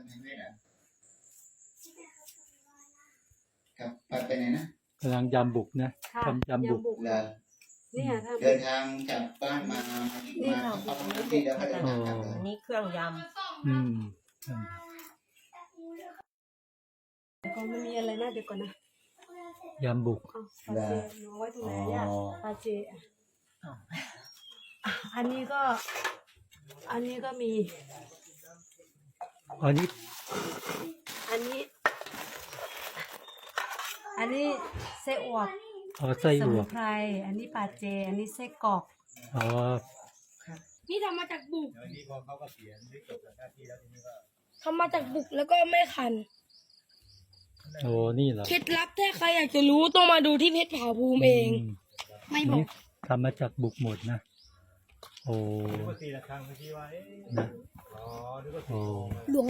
ทำไมไม่ล่ะครับไปไปไหนนะกำลังยำบุกนะค่ะทำยำบุกยำเหรอเนี่ยทำเดินทางจากบ้านมามานี่มาค่ะเข้าพื้นที่แล้วก็เดินทางกลับเลยอันนี้เครื่องยอืมก็ไม่มีอะไรนะเดี๋ยวก่อนนะยำบุก เอาปาเจหนูเอาไว้ตรงไหนเนี่ยอ๋อปาเจอะอันนี้ก็ อันนี้ก็มี อันนี้ อันนี้ อันนี้ไส้อวกอ๋อไส้สอั่มุวนไพร อันนี้ปาเจ อันนี้ไส้กรอกอ๋อนี่ทำมาจากบุกแล้วนี่พอเขาก็เสียชีวิตจบจากหน้าที่แล้วทีนี้ก็ทำมาจากบุกแล้วก็ไม่คัน โอ้นี่เหรอเคล็ดลับถ้าใครอยากจะรู้ต้องมาดูที่เพชรผาภูมิเอง มไม่บอก นี่ทำมาจากบุกหมดนะ โอ้ ปกติละครั้งเมื่อกี้ว่าเอ๊ะนะอ๋อนึกว่าโอ้ หลวง